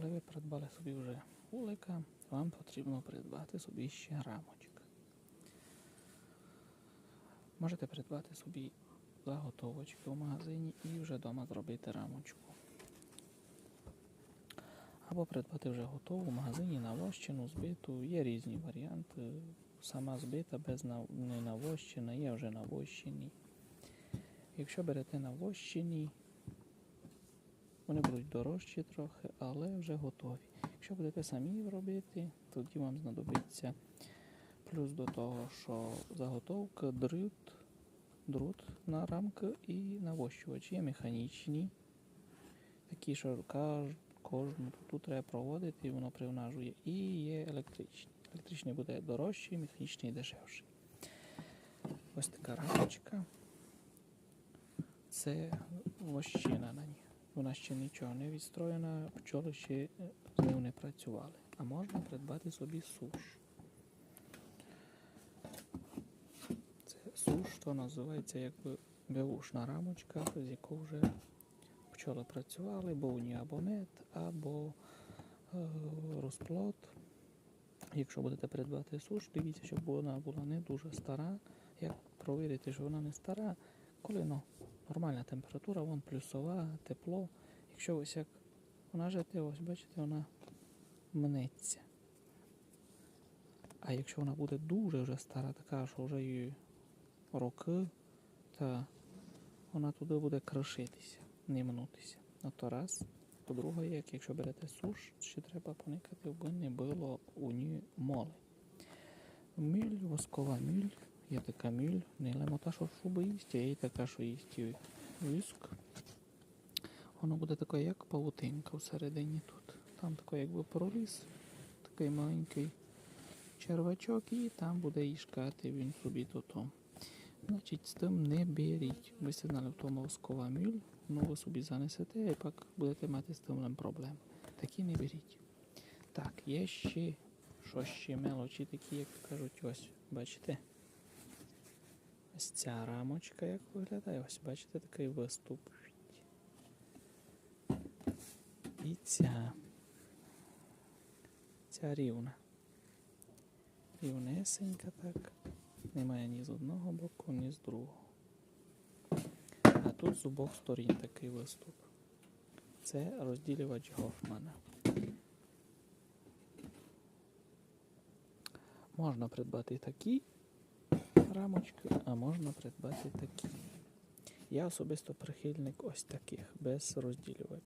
коли ви придбали собі вже вулика, вам потрібно придбати собі ще рамочок. Можете придбати собі заготовочки в магазині і вже вдома зробити рамочку. Або придбати вже готову в магазині навощену, збиту. Є різні варіанти. Сама збита без не навощена, є вже навощені. Якщо берете навощені, вони будуть дорожчі трохи, але вже готові. Якщо будете самі робити, тоді вам знадобиться плюс до того, що заготовка, дріт, друт на рамки і навощувач. Є механічні, такі, що кожну тут треба проводити, воно привнажує. І є електричні. Електричний буде дорожчий, механічний дешевший. Ось така рамочка. Це вощина на ній. Вона ще нічого не відстроєна, пчоли ще е, з нею не працювали. А можна придбати собі суш. Це суш, то називається якби беушна рамочка, з якою вже пчоли працювали, був у ній або мед, або е, розплод. Якщо будете придбати суш, дивіться, щоб вона була не дуже стара. Як провірити, що вона не стара, коли нормальна температура, вон плюсова, тепло. Якщо ось як вона жете, ось бачите, вона мнеться. А якщо вона буде дуже вже стара, така, що вже їй роки, то вона туди буде кришитися, не мнутися. Ну то раз. По-друге, як якщо берете суш, ще треба поникати, аби не було у ній моли. Міль, воскова міль, є така міль, не лемота, що шуби їсть, а є така, що їсть віск. Воно буде таке, як павутинка всередині тут. Там таке, якби проріз, такий маленький червачок, і там буде їшкати він собі тут. Значить, з тим не беріть. Ви сте знали, в тому воскова міль, ну ви собі занесете, і пак будете мати з тим проблем. Такі не беріть. Так, є ще що ще мелочі такі, як кажуть, ось, бачите? Ось ця рамочка як виглядає, ось бачите такий виступ. І ця. Ця рівна. Рівнесенька так. Немає ні з одного боку, ні з другого. А тут з обох сторін такий виступ. Це розділювач Гофмана. Можна придбати такі рамочки, а можна придбати такі. Я особисто прихильник ось таких, без розділювача.